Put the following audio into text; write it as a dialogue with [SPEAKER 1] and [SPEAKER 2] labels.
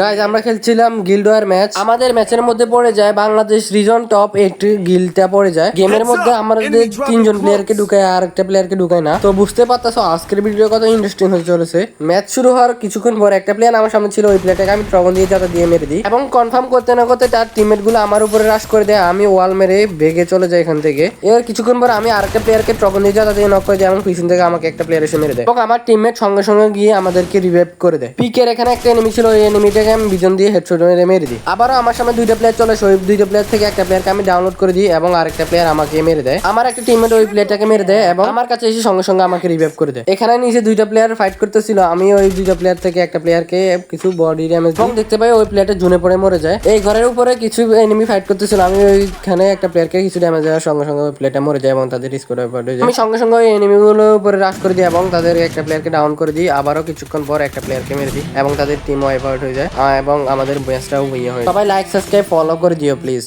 [SPEAKER 1] Guys আমরা খেলছিলাম guild war match আমাদের ম্যাচের মধ্যে পড়ে যায় বাংলাদেশ রিজন টপ এইট গিল্ডটা পড়ে যায়। গেমের মধ্যে আমাদের তিনজন প্লেয়ারকে ঢুকায় আর একটা প্লেয়ারকে ঢুকায় না। তো বুঝতে পারতাছো আজকের ভিডিও কত ইন্টারেস্টিং হতে চলেছে। ম্যাচ শুরু হওয়ার কিছুক্ষণ পর একটা প্লেয়ার আমার সামনে ছিল ওই প্লেয়ারটাকে আমি ট্রগন দিয়ে যাতা দিয়ে মেরে দিই। এবং কনফার্ম করতে না করতে তার টিমমেটগুলো আমার উপরে রাশ করে দেয় আমি ওয়াল মেরে ভেগে চলে যাই এখান থেকে। এর কিছুক্ষণ পর আমি আরেকটা প্লেয়ারকে ট্রগন দিয়ে যাতা দিয়ে নক করে দিই এবং পিছন থেকে আমাকে একটা প্লেয়ার এসে মেরে দেয়। এবং আমার টিমমেট সঙ্গে সঙ্গে গিয়ে আমাদেরকে রিভাইভ করে দেয়। পিকের এখানে একটা এনিমি ছিল ওই এনিমিটাকে আমি বিজন দিয়ে হেডশট মেরে মেরে দিই। আবারও আমার সামনে দুইটা প্লেয়ার চলে ওই দুইটা প্লেয়ার থেকে একটা প্লেয়ারকে আমি ডাউনলোড করে দিই এবং আরেকটা প্লেয়ার আমাকে মেরে দেয়। আমার একটা টিমমেট ওই প্লেয়ারটাকে মেরে দেয় এবং আমার কাছে এসে সঙ্গে সঙ্গে আমাকে রিভাইভ করে দেয়। এখানে নিচে দুইটা প্লেয়ার ফাইট করতেছিল, আমি ওই দুইটা প্লেয়ার থেকে একটা প্লেয়ারকে কিছু বডি ড্যামেজ এবং দেখতে পাই ওই প্লেয়ারটা জুনে পড়ে মরে যায়। এই ঘরের উপরে কিছু এনিমি ফাইট করতেছিল, আমি ওইখানে একটা প্লেয়ারকে কিছু ড্যামেজ দেওয়ার সঙ্গে সঙ্গে ওই প্লেয়ারটা মরে যায় এবং তাদের স্কোর আমি সঙ্গে সঙ্গে ওই এনিমিগুলোর উপরে রাশ করে দিই এবং তাদের একটা প্লেয়ারকে ডাউন করে দিই। আবারও কিছুক্ষণ পর একটা প্লেয়ারকে মেরে দিই এবং তাদের টিম ওয়াইপ আউট হয়ে যায়। এবং আমাদের ম্যাচটাও হয়ে হয় সবাই লাইক সাবস্ক্রাইব ফলো করে দিও প্লিজ